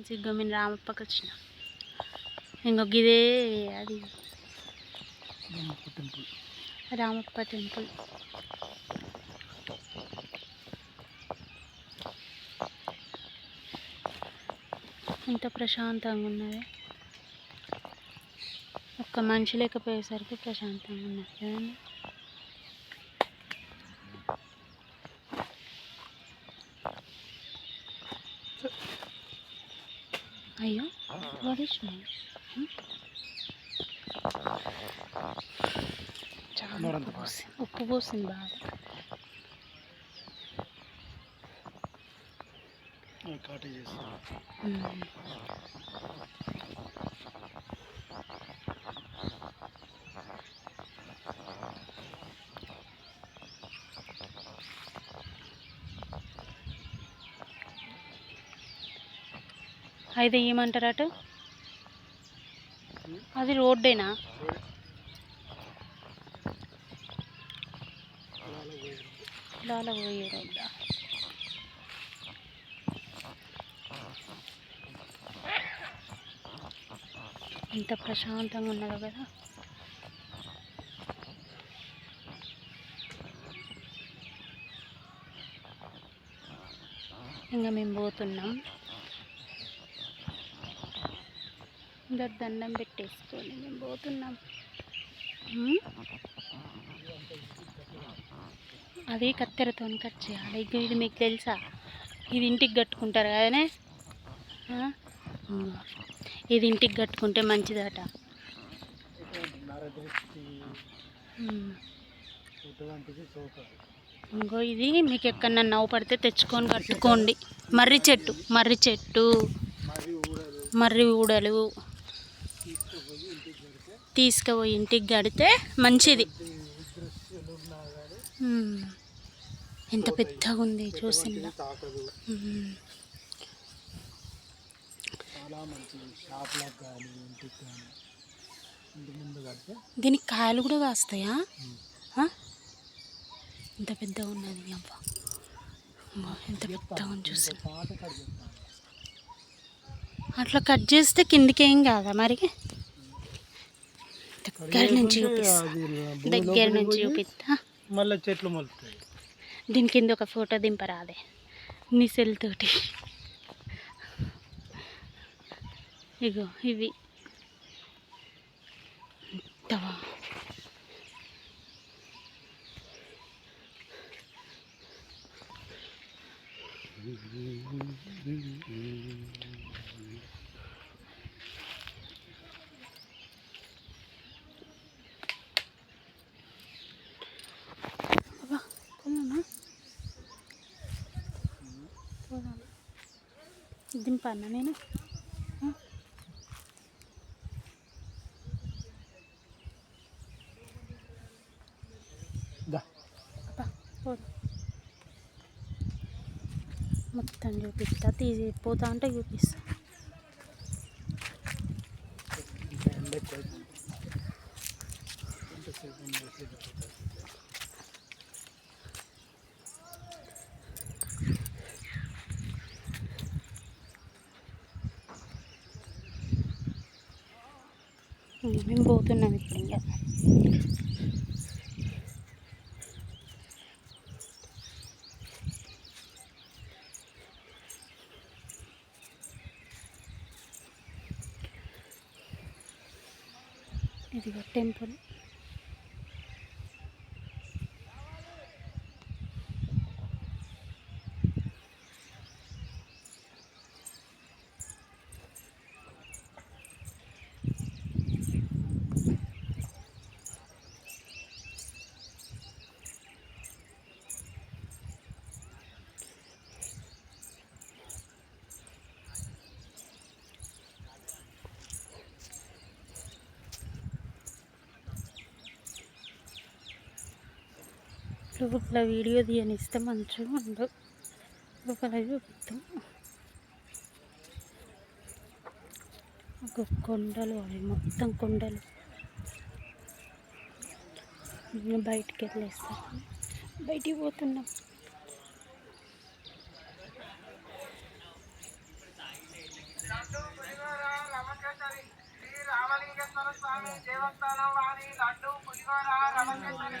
Friends గమ్మిన మేము రామప్పకి వచ్చిన ఇంకొక ఇదే అది టెంపుల్ రామప్ప టెంపుల్. ఎంత ప్రశాంతంగా ఉన్నది. ఒక్క మనిషి లేకపోయేసరికి ప్రశాంతంగా ఉన్నది కదండి. అయ్యో పడేసినాయి చాలా ఉప్పు పోసింది ఉప్పు పోసింది బాగా. కాటేజెస్ అయితే ఏమంటారు అటు అది రోడ్డేనా? లాల పోయే రోడ్డా? ఎంత ప్రశాంతంగా ఉన్నదో కదా? ఇంకా మేము పోతున్నాం. ఇంకా దండం పెట్టేసుకొని మేము పోతున్నాం? అది కత్తెరతో కట్ చేయాలి. ఇక ఇది మీకు తెలుసా? ఇది ఇంటికి కట్టుకుంటారు కదనే. ఇది ఇంటికి కట్టుకుంటే మంచిదట. ఇంకో ఇది మీకు ఎక్కడన్నా నవ్వు పడితే తెచ్చుకొని కట్టుకోండి. మర్రి చెట్టు మర్రి చెట్టు మర్రి ఊడలు. తీసుకుపోయి ఇంటికి కడితే మంచిది. ఎంత పెద్దగా ఉంది చూసిందా? దీనికి కాయలు కూడా కాస్తాయా? ఇంత ఎంత పెద్దగా ఉన్నది అబ్బా. ఎంత పెద్దగా ఉంది చూసి. అట్లా కట్ చేస్తే కిందికి ఏం కాదా మరి? దగ్గర నుంచి చూపిస్తా. దగ్గర నుంచి చూపిస్తా. మళ్ళీ చెట్లు దీని కింద ఒక ఫోటో దింపరాదే. నీ సెల్ తోటి. ఇగో ఇవి ఎంత బా- అబ్బా, పోదామా? పోదామా? దింపన్నా నేను? మొత్తం చూపిస్తా తీసి పోతా అంటే చూపిస్తా. ఎండ మేము పోతున్నాం ఇప్పుడు ఇంకా ఇది టెంపుల్. అసలు ఇట్లా వీడియో తీయనిస్తే మంచిగా ఉండదు. లోపల చూపిస్తాం ఒక కొండలు అవి మొత్తం కొండలు. బయటికి వెళ్ళేస్తాం. బయటికి పోతున్నాం. దేవస్థానం లడ్డు రమకేశ్వరి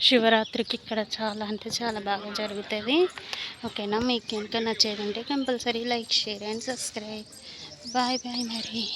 శివరాత్రికి ఇక్కడ చాలా అంటే చాలా బాగా జరుగుతుంది. ఓకేనా? మీకు కనుక నచ్చేదంటే compulsory like share and subscribe. Bye bye మరి.